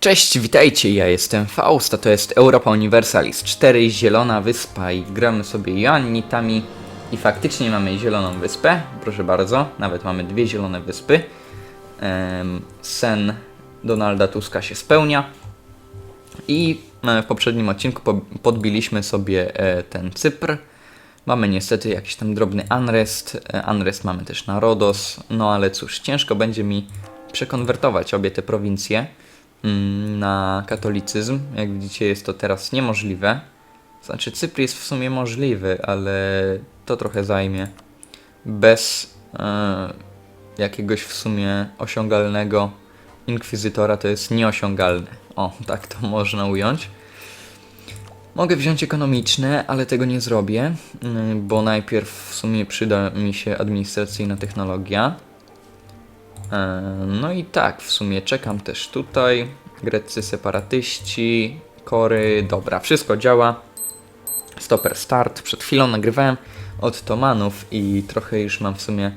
Cześć, witajcie, ja jestem Faust, a to jest Europa Universalis 4, Zielona Wyspa i gramy sobie Joannitami i faktycznie mamy Zieloną Wyspę, proszę bardzo, nawet mamy dwie Zielone Wyspy. Sen Donalda Tuska się spełnia i e, w poprzednim odcinku po- podbiliśmy sobie e, ten Cypr. Mamy niestety jakiś tam drobny unrest. e, Unrest mamy też na Rodos. No ale cóż, ciężko będzie mi przekonwertować obie te prowincje na katolicyzm. Jak widzicie, jest to teraz niemożliwe. Znaczy, Cypr jest w sumie możliwy, ale to trochę zajmie. Bez e, jakiegoś w sumie osiągalnego inkwizytora to jest nieosiągalne. O, tak to można ująć. Mogę wziąć ekonomiczne, ale tego nie zrobię, mm, bo najpierw w sumie przyda mi się administracyjna technologia. E, No i tak, w sumie czekam też tutaj. Greccy separatyści, kory, dobra, wszystko działa. Stopper start. Przed chwilą nagrywałem od Tomanów i trochę już mam w sumie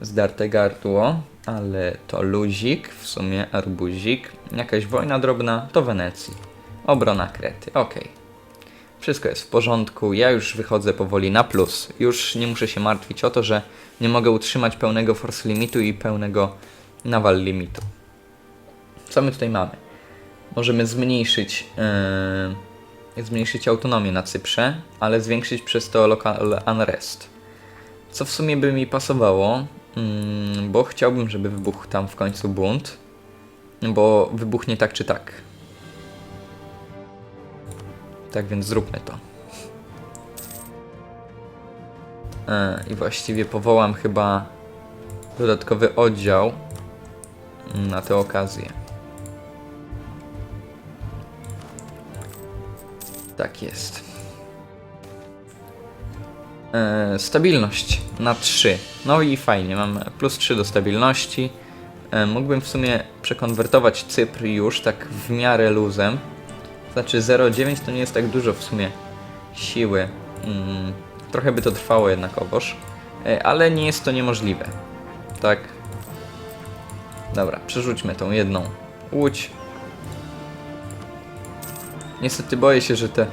zdarte gardło, ale to luzik, w sumie arbuzik. Jakaś wojna drobna to Wenecji. Obrona Krety, okej. Wszystko jest w porządku, ja już wychodzę powoli na plus. Już nie muszę się martwić o to, że nie mogę utrzymać pełnego force limitu i pełnego naval limitu. Co my tutaj mamy? Możemy zmniejszyć, yy, zmniejszyć autonomię na Cyprze, ale zwiększyć przez to local unrest. Co w sumie by mi pasowało, mm, bo chciałbym, żeby wybuchł tam w końcu bunt, bo wybuchnie tak czy tak. Tak więc zróbmy to. E, I właściwie powołam chyba dodatkowy oddział na tę okazję. Tak jest. E, stabilność na 3. No i fajnie, mam plus 3 do stabilności. E, mógłbym w sumie przekonwertować Cypr już tak w miarę luzem. Znaczy 0,9 to nie jest tak dużo w sumie siły. Mm, trochę by to trwało jednakowoż, e, ale nie jest to niemożliwe. Tak. Dobra, przerzućmy tą jedną łódź. Niestety boję się, że te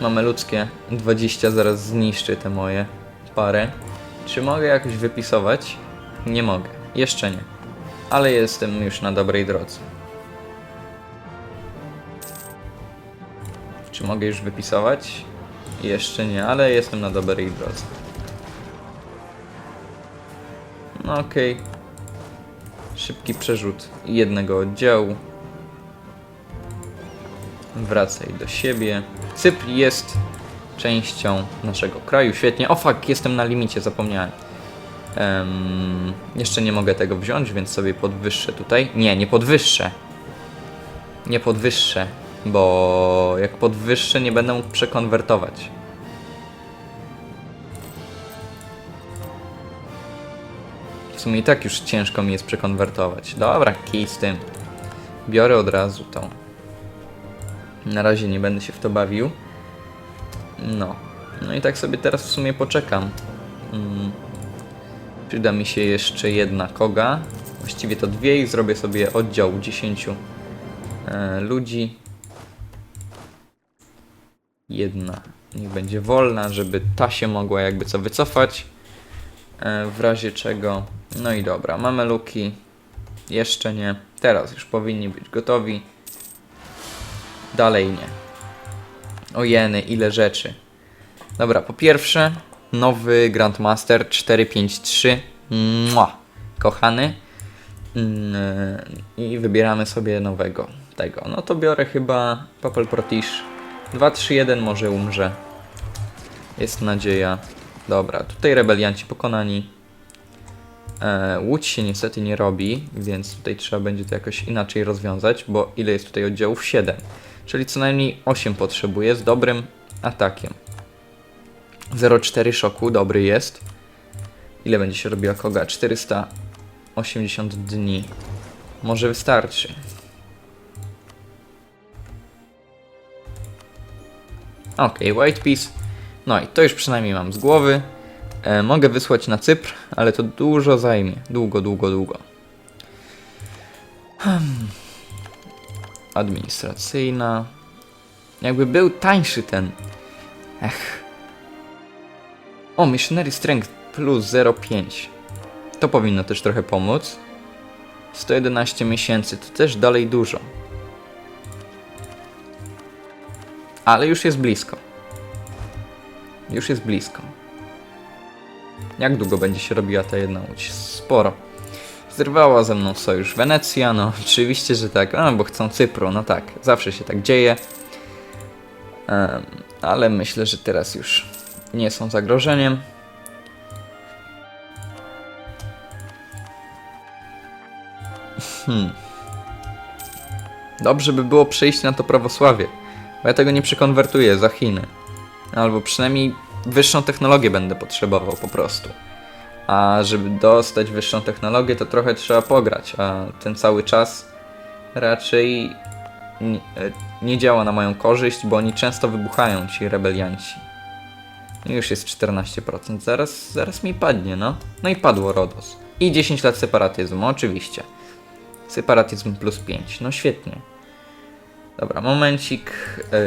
mameludzkie 20 zaraz zniszczy te moje pary. Czy mogę jakoś wypisować? Nie mogę. Jeszcze nie. Ale jestem już na dobrej drodze. Czy mogę już wypisować? Jeszcze nie, ale jestem na dobrej drodze. No okej. Szybki przerzut jednego oddziału. Wracaj do siebie. Cypr jest częścią naszego kraju. Świetnie. O fuck, jestem na limicie, zapomniałem. Em, jeszcze nie mogę tego wziąć, więc sobie podwyższę tutaj. Nie, nie podwyższę. Nie podwyższę, bo jak podwyższę, nie będę mógł przekonwertować. Sumie i tak już ciężko mi jest przekonwertować. Dobra, kij z tym. Biorę od razu tą. Na razie nie będę się w to bawił. No. No i tak sobie teraz w sumie poczekam. Mm. Przyda mi się jeszcze jedna koga. Właściwie to dwie i zrobię sobie oddział 10 e, ludzi. Jedna niech będzie wolna, żeby ta się mogła jakby co wycofać. E, w razie czego. No i dobra, mamy luki. Jeszcze nie. Teraz już powinni być gotowi. Dalej nie. O jeny, ile rzeczy. Dobra, po pierwsze, nowy Grandmaster 453. Mua, kochany. Mm, I wybieramy sobie nowego tego. No to biorę chyba Papel Protish. 231 może umrze. Jest nadzieja. Dobra, tutaj rebelianci pokonani. E, łódź się niestety nie robi, więc tutaj trzeba będzie to jakoś inaczej rozwiązać, bo ile jest tutaj oddziałów? 7. Czyli co najmniej 8 potrzebuje z dobrym atakiem. 0,4 szoku, dobry jest. Ile będzie się robiła koga? 480 dni. Może wystarczy. Ok, White Piece. No i to już przynajmniej mam z głowy. E, mogę wysłać na Cypr, ale to dużo zajmie. Długo, długo, długo. Hmm. administracyjna. Jakby był tańszy ten. Ech. O, Missionary Strength plus 0,5. To powinno też trochę pomóc. 111 miesięcy, to też dalej dużo. Ale już jest blisko. Już jest blisko. Jak długo będzie się robiła ta jedna łódź? Sporo. Zrywała ze mną sojusz Wenecja, no oczywiście, że tak, a, bo chcą Cypru, no tak, zawsze się tak dzieje. Em, ale myślę, że teraz już nie są zagrożeniem. Hmm. Dobrze by było przejść na to prawosławie, bo ja tego nie przekonwertuję za Chiny. Albo przynajmniej wyższą technologię będę potrzebował po prostu. A żeby dostać wyższą technologię, to trochę trzeba pograć, a ten cały czas raczej nie, nie działa na moją korzyść, bo oni często wybuchają, ci rebelianci. I Już jest 14%, zaraz, zaraz mi padnie, no. No i padło Rodos. I 10 lat separatyzmu, oczywiście. Separatyzm plus 5, no świetnie. Dobra, momencik,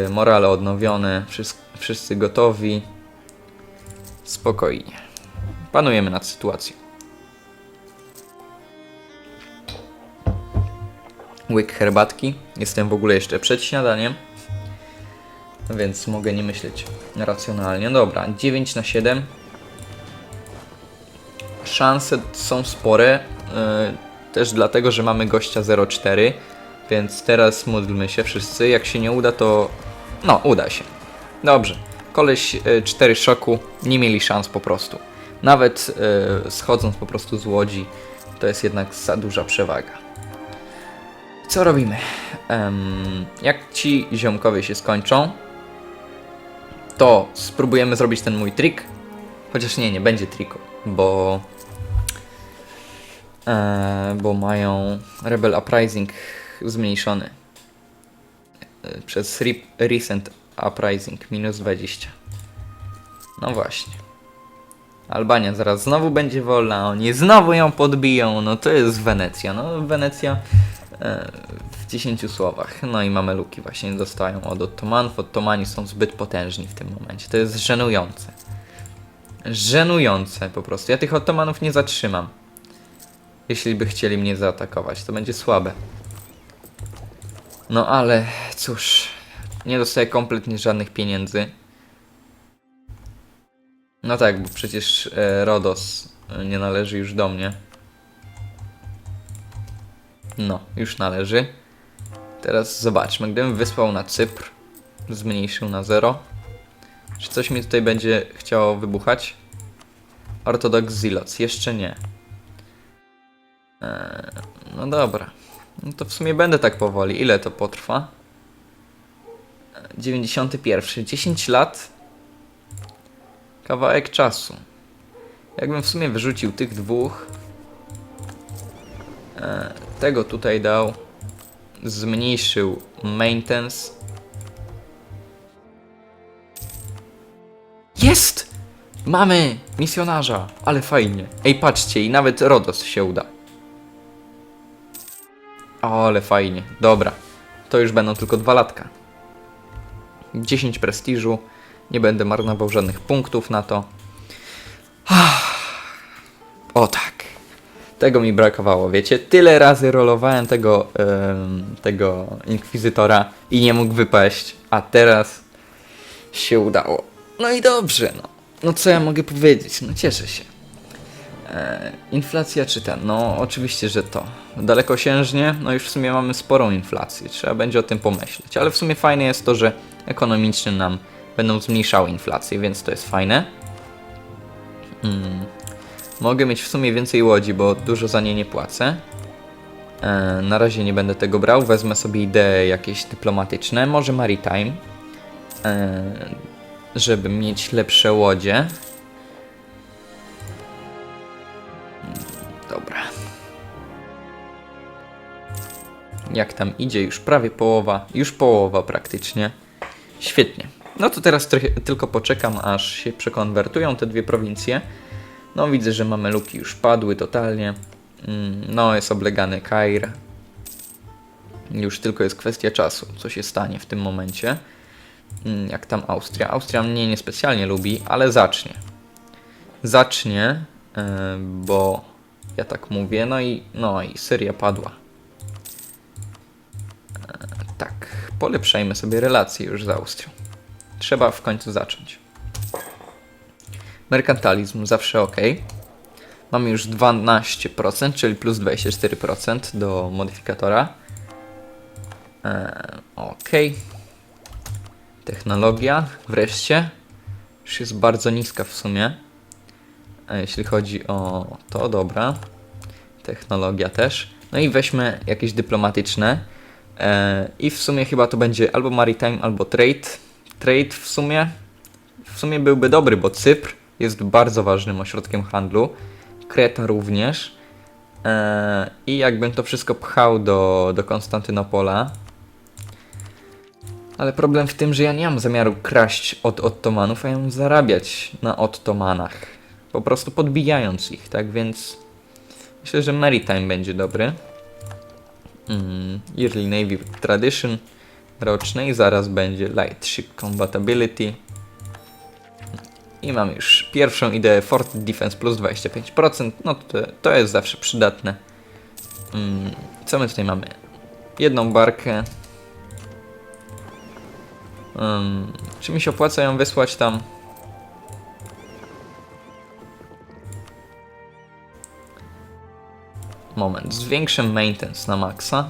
yy, morale odnowione, wszyscy, wszyscy gotowi. Spokojnie. Panujemy nad sytuacją. Łyk herbatki. Jestem w ogóle jeszcze przed śniadaniem. Więc mogę nie myśleć racjonalnie. Dobra, 9 na 7. Szanse są spore. yy, też dlatego, że mamy gościa 0,4. Więc teraz módlmy się wszyscy. Jak się nie uda, to. No, uda się. Dobrze. Koleś 4 szoku. Nie mieli szans po prostu. Nawet yy, schodząc po prostu z łodzi, to jest jednak za duża przewaga. Co robimy? Em, jak ci ziomkowie się skończą, to spróbujemy zrobić ten mój trik. Chociaż nie, nie będzie triku, bo. E, bo mają Rebel Uprising zmniejszony. E, przez re Recent Uprising minus 20. No właśnie. Albania zaraz znowu będzie wolna, oni znowu ją podbiją, no to jest Wenecja. No Wenecja e, w 10 słowach. No i Mameluki właśnie dostają od Ottomanów. Ottomani są zbyt potężni w tym momencie. To jest żenujące. Żenujące po prostu. Ja tych Ottomanów nie zatrzymam. Jeśli by chcieli mnie zaatakować, to będzie słabe. No ale cóż, nie dostaję kompletnie żadnych pieniędzy. No tak, bo przecież e, Rodos e, nie należy już do mnie. No, już należy. Teraz zobaczmy, gdybym wysłał na Cypr, zmniejszył na 0. Czy coś mi tutaj będzie chciało wybuchać? Ortodox Zilots, jeszcze nie. Eee, no dobra. No to w sumie będę tak powoli. Ile to potrwa? Eee, 91. 10 lat. Kawałek czasu. Jakbym w sumie wyrzucił tych dwóch. E, tego tutaj dał. Zmniejszył maintenance. Jest! Mamy misjonarza, ale fajnie. Ej, patrzcie, i nawet Rodos się uda. O, ale fajnie. Dobra. To już będą tylko dwa latka. 10 prestiżu. Nie będę marnował żadnych punktów na to. O tak. Tego mi brakowało, wiecie? Tyle razy rolowałem tego, tego inkwizytora i nie mógł wypaść, a teraz się udało. No i dobrze, no. No co ja mogę powiedzieć? No cieszę się. E, inflacja czy ten? No oczywiście, że to. Dalekosiężnie, no już w sumie mamy sporą inflację, trzeba będzie o tym pomyśleć. Ale w sumie fajne jest to, że ekonomicznie nam będą zmniejszały inflację, więc to jest fajne. Mm. Mogę mieć w sumie więcej łodzi, bo dużo za nie nie płacę. E, na razie nie będę tego brał, wezmę sobie idee jakieś dyplomatyczne, może maritime, e, żeby mieć lepsze łodzie. Dobra. Jak tam idzie? Już prawie połowa, już połowa praktycznie. Świetnie. No to teraz trochę, tylko poczekam, aż się przekonwertują te dwie prowincje. No widzę, że mameluki już padły totalnie. Mm, No jest oblegany Kair. Już tylko jest kwestia czasu, co się stanie w tym momencie. Mm, Jak tam Austria? Austria mnie niespecjalnie lubi, ale zacznie. Zacznie, bo ja tak mówię, no i, no i Syria padła. E, Tak, polepszajmy sobie relacje już z Austrią. Trzeba w końcu zacząć. Merkantalizm zawsze ok. Mamy już 12%, czyli plus 24% do modyfikatora. E, ok. Technologia wreszcie. Już jest bardzo niska w sumie. E, jeśli chodzi o to, dobra. Technologia też. No i weźmy jakieś dyplomatyczne. E, I w sumie chyba to będzie albo maritime, albo trade. Trade w sumie w sumie byłby dobry, bo Cypr jest bardzo ważnym ośrodkiem handlu. Kreta również. E, I jakbym to wszystko pchał do, do Konstantynopola. Ale problem w tym, że ja nie mam zamiaru kraść od Ottomanów, a ja mam zarabiać na Ottomanach. Po prostu podbijając ich, tak więc myślę, że Maritime będzie dobry. Mm, Yearly Navy Tradition roczny i zaraz będzie Light Ship Compatibility. I mam już pierwszą ideę Fort Defense plus 25%. No to, to jest zawsze przydatne. Mm, co my tutaj mamy? Jedną barkę. Um, czy mi się opłaca ją wysłać tam? Moment, zwiększę maintenance na maksa.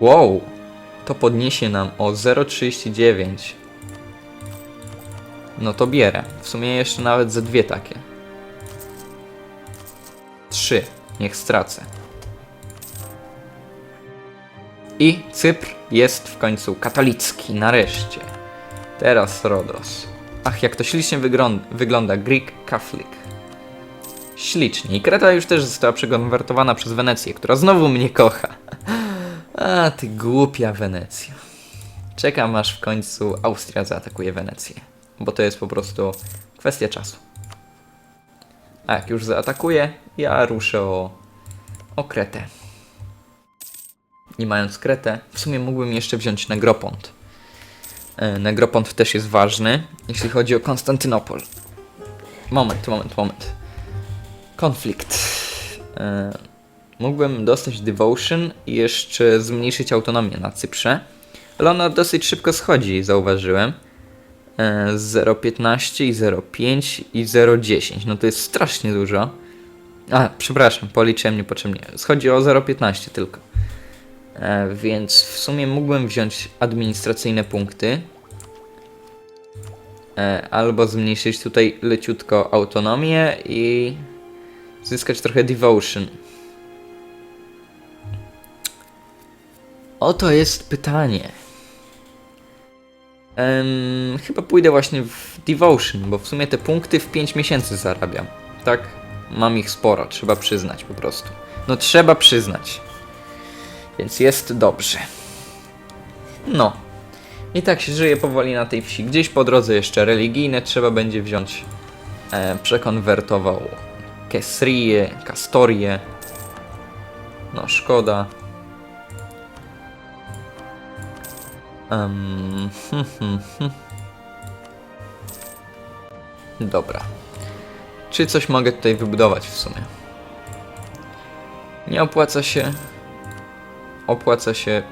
Wow, to podniesie nam o 0,39. No to bierę. W sumie jeszcze nawet ze dwie takie. Trzy. Niech stracę. I Cypr jest w końcu katolicki, nareszcie. Teraz Rodos. Ach, jak to ślicznie wygląda, Greek Catholic. Ślicznie. I Kreta już też została przekonwertowana przez Wenecję, która znowu mnie kocha. A, ty głupia Wenecja. Czekam aż w końcu Austria zaatakuje Wenecję. Bo to jest po prostu kwestia czasu. A jak już zaatakuje, ja ruszę o, o Kretę. I mając Kretę, w sumie mógłbym jeszcze wziąć Negropont. E, Negropont też jest ważny, jeśli chodzi o Konstantynopol. Moment, moment, moment. Konflikt. E, mógłbym dostać Devotion i jeszcze zmniejszyć autonomię na Cyprze, ale ona dosyć szybko schodzi, zauważyłem. E, 0,15 i 0,5 i 0,10. No to jest strasznie dużo. A, przepraszam, policzyłem niepotrzebnie. Schodzi o 0,15 tylko. E, więc w sumie mógłbym wziąć administracyjne punkty. E, albo zmniejszyć tutaj leciutko autonomię i zyskać trochę devotion. Oto jest pytanie. Chyba pójdę właśnie w devotion, bo w sumie te punkty w 5 miesięcy zarabiam. Tak? Mam ich sporo, trzeba przyznać po prostu. No trzeba przyznać. Więc jest dobrze. No. I tak się żyje powoli na tej wsi. Gdzieś po drodze jeszcze religijne trzeba będzie wziąć. E, przekonwertował Kesrię, Kastorię. No, szkoda. Hm. Dobra. Czy coś mogę tutaj wybudować w sumie? Nie opłaca się opłaca się.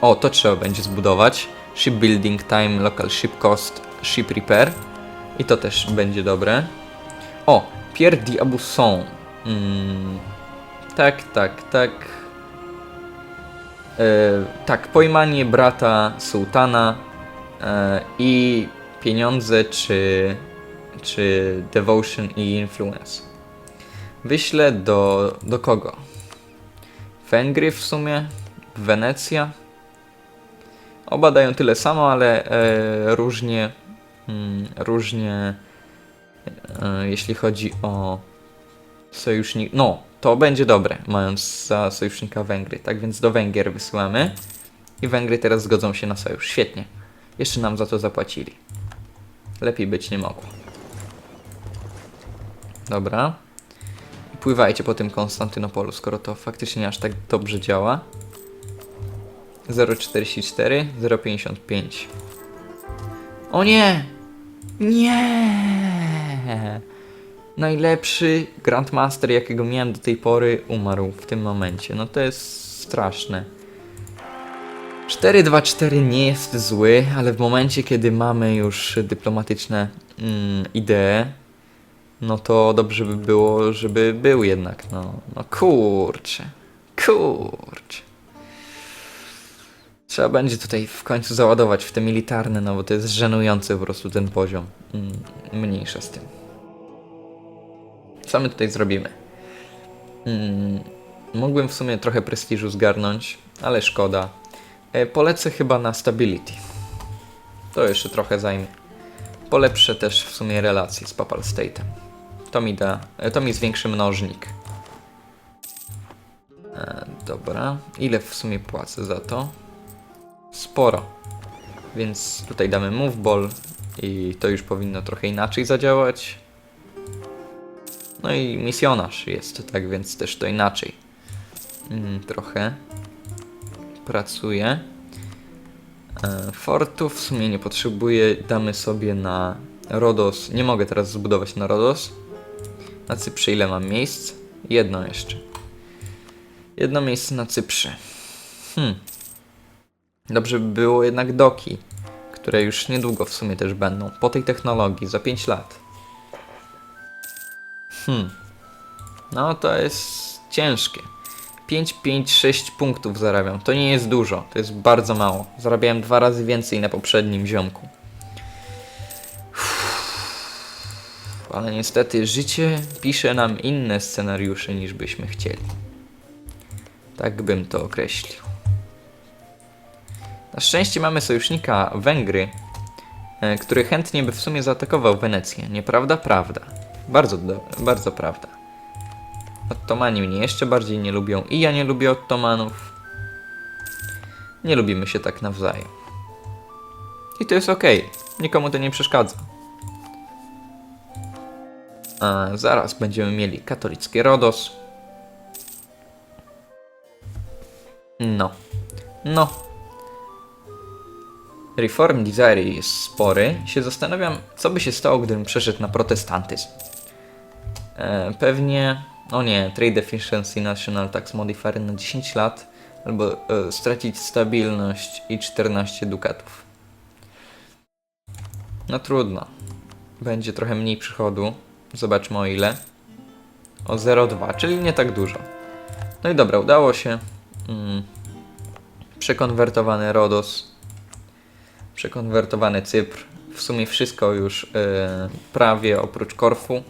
O, to trzeba będzie zbudować. Shipbuilding time, local ship cost, ship repair. I to też będzie dobre. O, Pierre d'Abusson. Mm, tak, tak, tak. E, tak, pojmanie brata sułtana e, i pieniądze, czy, czy devotion i influence. Wyślę do, do kogo? Węgry w sumie, Wenecja. Oba dają tyle samo, ale e, różnie, mm, różnie e, jeśli chodzi o sojusznik. No, to będzie dobre, mając za sojusznika Węgry. Tak więc do Węgier wysyłamy. I Węgry teraz zgodzą się na sojusz. Świetnie. Jeszcze nam za to zapłacili. Lepiej być nie mogło. Dobra. Pływajcie po tym Konstantynopolu, skoro to faktycznie aż tak dobrze działa. 0,44, 0,55. O nie! Nie! Najlepszy Grandmaster, jakiego miałem do tej pory, umarł w tym momencie. No to jest straszne. 4-2-4 nie jest zły, ale w momencie, kiedy mamy już dyplomatyczne mm, idee, no to dobrze by było, żeby był jednak, no, no kurczę, kurczę. Trzeba będzie tutaj w końcu załadować w te militarne, no bo to jest żenujący po prostu ten poziom. Mm, mniejsza z tym. Co my tutaj zrobimy? Mm, mógłbym w sumie trochę prestiżu zgarnąć, ale szkoda. E, polecę chyba na stability. To jeszcze trochę zajmie. Polepszę też w sumie relacje z Papal State'em. To mi da, e, to mi zwiększy mnożnik. E, dobra. Ile w sumie płacę za to? Sporo. Więc tutaj damy move ball i to już powinno trochę inaczej zadziałać. No i misjonarz jest, tak więc też to inaczej. Mm, trochę pracuje. E, Fortu w sumie nie potrzebuję, damy sobie na Rodos. Nie mogę teraz zbudować na Rodos. Na Cyprze ile mam miejsc? Jedno jeszcze. Jedno miejsce na Cyprze. Hmm. Dobrze by było jednak doki, które już niedługo w sumie też będą. Po tej technologii, za 5 lat. Hmm. No to jest ciężkie. 5, 5, 6 punktów zarabiam. To nie jest dużo, to jest bardzo mało. Zarabiałem dwa razy więcej na poprzednim ziomku. Ale niestety życie pisze nam inne scenariusze niż byśmy chcieli. Tak bym to określił. Na szczęście mamy sojusznika Węgry, e, który chętnie by w sumie zaatakował Wenecję. Nieprawda? Prawda. Bardzo, bardzo prawda. Ottomani mnie jeszcze bardziej nie lubią i ja nie lubię Ottomanów. Nie lubimy się tak nawzajem. I to jest okej. Nikomu to nie przeszkadza. A zaraz będziemy mieli katolicki Rodos. No. No. Reform Desire jest spory. Się zastanawiam, co by się stało, gdybym przeszedł na protestantyzm. E, pewnie, o nie, Trade Efficiency National Tax Modifier na 10 lat, albo e, stracić stabilność i 14 dukatów. No trudno. Będzie trochę mniej przychodu. Zobaczmy o ile. O 0,2, czyli nie tak dużo. No i dobra, udało się. Mm. Przekonwertowany Rodos. Przekonwertowany Cypr. W sumie wszystko już e, prawie oprócz Korfu.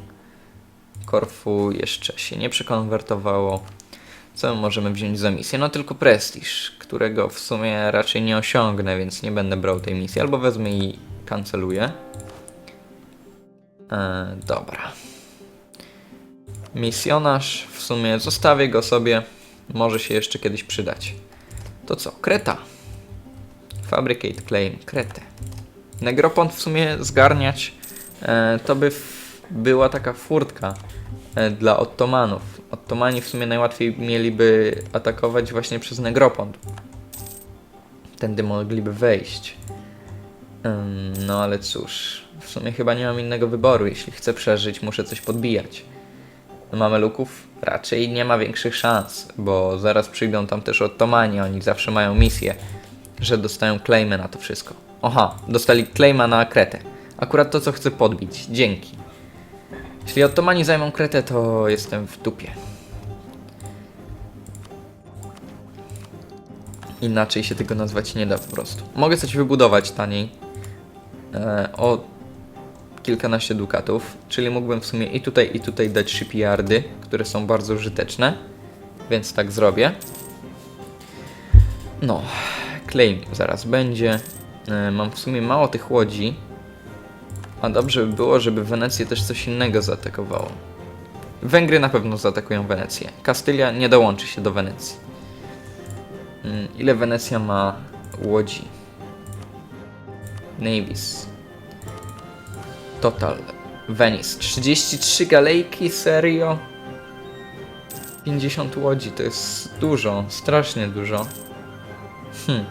Korfu jeszcze się nie przekonwertowało. Co my możemy wziąć za misję? No tylko prestiż, którego w sumie raczej nie osiągnę, więc nie będę brał tej misji. Albo wezmę i kanceluję. E, dobra. Misjonarz, w sumie zostawię go sobie. Może się jeszcze kiedyś przydać. To co? Kreta. Fabricate Claim. Kretę. Negropont w sumie zgarniać e, to by była taka furtka e, dla Ottomanów. Ottomani w sumie najłatwiej mieliby atakować właśnie przez Negropont. Tędy mogliby wejść. Ym, no ale cóż, w sumie chyba nie mam innego wyboru. Jeśli chcę przeżyć, muszę coś podbijać. Mamy luków? Raczej nie ma większych szans, bo zaraz przyjdą tam też Ottomani, oni zawsze mają misję, że dostają claimy na to wszystko. Aha, dostali claima na Kretę. Akurat to, co chcę podbić. Dzięki. Jeśli Ottomani zajmą Kretę, to jestem w dupie. Inaczej się tego nazwać nie da po prostu. Mogę coś wybudować taniej. E, o kilkanaście dukatów, czyli mógłbym w sumie i tutaj, i tutaj dać shipyardy, które są bardzo użyteczne, więc tak zrobię. No, claim zaraz będzie. E, Mam w sumie mało tych łodzi, a dobrze by było, żeby Wenecję też coś innego zaatakowało. Węgry na pewno zaatakują Wenecję. Kastylia nie dołączy się do Wenecji. Mm, Ile Wenecja ma łodzi? Navies. Total. Venice. 33 galejki? Serio? 50 łodzi to jest dużo, strasznie dużo. Hm.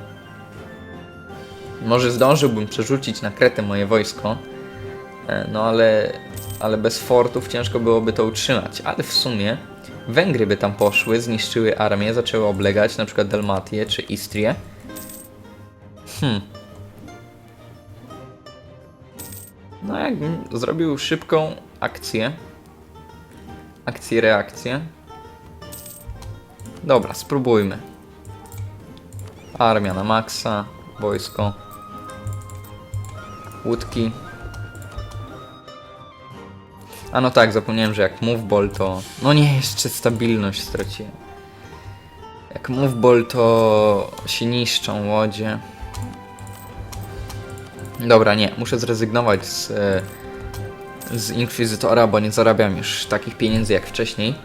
Może zdążyłbym przerzucić na Kretę moje wojsko, e, no ale, ale bez fortów ciężko byłoby to utrzymać. Ale w sumie Węgry by tam poszły, zniszczyły armię, zaczęły oblegać na przykład Dalmatię czy Istrię. Hmm. No jakbym zrobił szybką akcję. Akcję, reakcję. Dobra, spróbujmy. Armia na maksa, wojsko. Łódki. A no tak, zapomniałem, że jak moveball to... No nie, jeszcze stabilność straciłem. Jak moveball to się niszczą łodzie. Dobra, nie, muszę zrezygnować z, e, z Inkwizytora, bo nie zarabiam już takich pieniędzy jak wcześniej.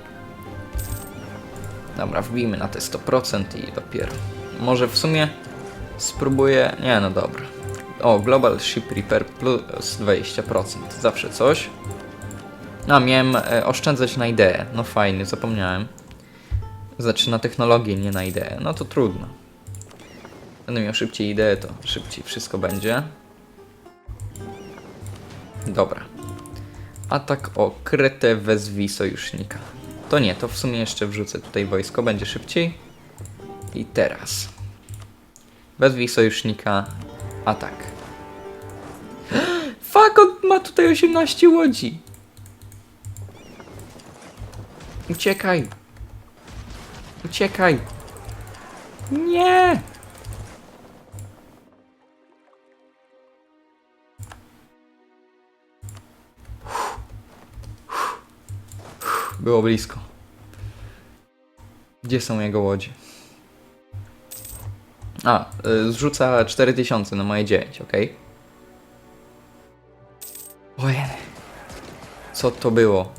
Dobra, wbijmy na te 100% i dopiero. Może w sumie spróbuję... Nie, no dobra. O, Global Ship Repair plus 20%. Zawsze coś. A, miałem e, oszczędzać na ideę. No fajnie, zapomniałem. Znaczy na technologię, nie na ideę. No to trudno. Będę miał szybciej ideę, to szybciej wszystko będzie. Dobra. Atak o Kretę wezwij sojusznika. To nie, to w sumie jeszcze wrzucę tutaj wojsko, będzie szybciej. I teraz. Wezwij sojusznika. Atak. Fuck, on ma tutaj 18 łodzi. Uciekaj. Uciekaj. Nie. Było blisko. Gdzie są jego łodzie? A, y, zrzuca 4000 na moje 9, ok? Ojej. Co to było?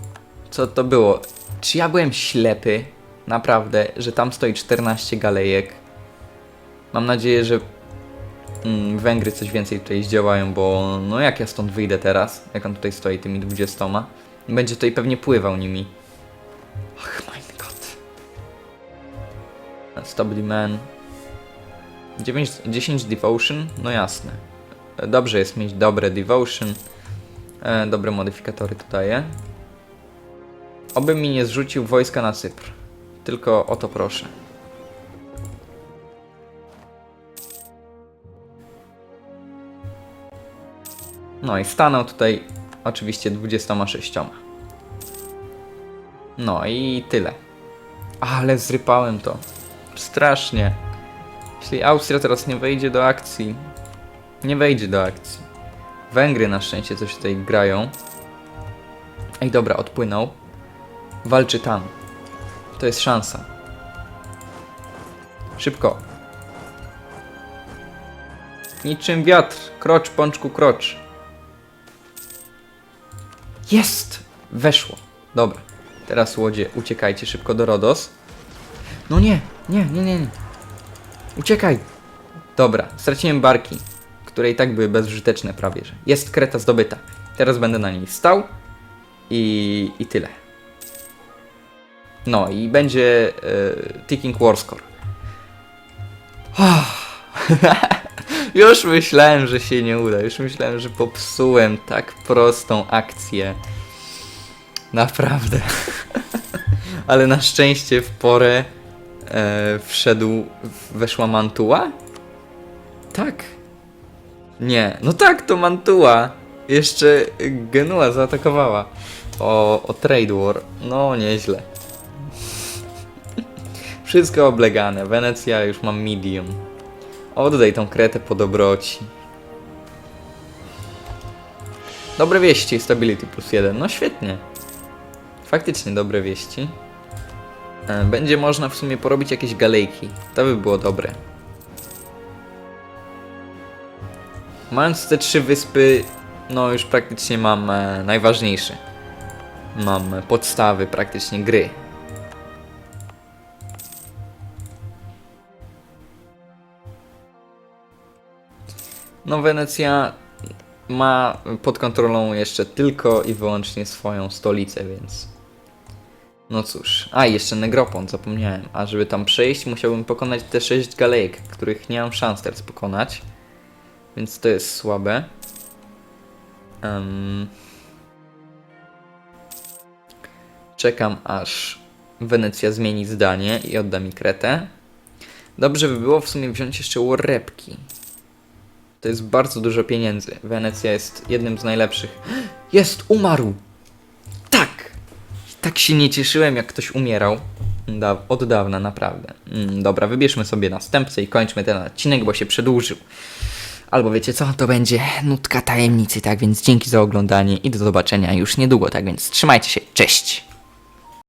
Co to było? Czy ja byłem ślepy? Naprawdę, że tam stoi 14 galejek. Mam nadzieję, że mm, Węgry coś więcej tutaj zdziałają, bo no jak ja stąd wyjdę teraz, jak on tutaj stoi tymi 20, będzie tutaj pewnie pływał nimi. The man. 9, 10 devotion? No jasne. Dobrze jest mieć dobre devotion. E, dobre modyfikatory to daje. Oby mi nie zrzucił wojska na Cypr. Tylko o to proszę. No i stanął tutaj oczywiście 26. No i tyle. Ale zrypałem to. Strasznie. Jeśli Austria teraz nie wejdzie do akcji. Nie wejdzie do akcji. Węgry na szczęście coś tutaj grają. Ej, dobra, odpłynął. Walczy tam. To jest szansa. Szybko. Niczym wiatr. Krocz, pączku, krocz. Jest! Weszło. Dobra. Teraz łodzie, uciekajcie szybko do Rodos. No nie, nie, nie, nie, nie. Uciekaj! Dobra, straciłem barki, które i tak były bezużyteczne prawie, że. Jest kreta zdobyta. Teraz będę na niej stał i, i tyle. No i będzie e, Ticking War Score. Już myślałem, że się nie uda. Już myślałem, że popsułem tak prostą akcję. Naprawdę. Ale na szczęście w porę e, wszedł, weszła Mantua? Tak. Nie, no tak, to Mantua. Jeszcze Genua zaatakowała. O, o Trade War. No, nieźle. Wszystko oblegane. Wenecja już mam medium. Oddaj tą kretę po dobroci. Dobre wieści, stability plus jeden. No świetnie. Faktycznie dobre wieści. E, Będzie można w sumie porobić jakieś galejki. To by było dobre. Mając te trzy wyspy, no już praktycznie mam e, najważniejsze. Mam podstawy praktycznie gry. No Wenecja ma pod kontrolą jeszcze tylko i wyłącznie swoją stolicę, więc No cóż, a jeszcze Negropon, zapomniałem. A żeby tam przejść, musiałbym pokonać te 6 galejek, których nie mam szans teraz pokonać. Więc to jest słabe. Em, Czekam aż Wenecja zmieni zdanie i odda mi Kretę. Dobrze by było w sumie wziąć jeszcze Warrepki. To jest bardzo dużo pieniędzy. Wenecja jest jednym z najlepszych. Jest! Umarł! Tak! Się nie cieszyłem, jak ktoś umierał. Da od dawna, naprawdę. Mm, dobra, wybierzmy sobie następcę i kończmy ten odcinek, bo się przedłużył. Albo wiecie co, to będzie nutka tajemnicy, tak więc dzięki za oglądanie i do zobaczenia już niedługo, tak więc trzymajcie się, cześć!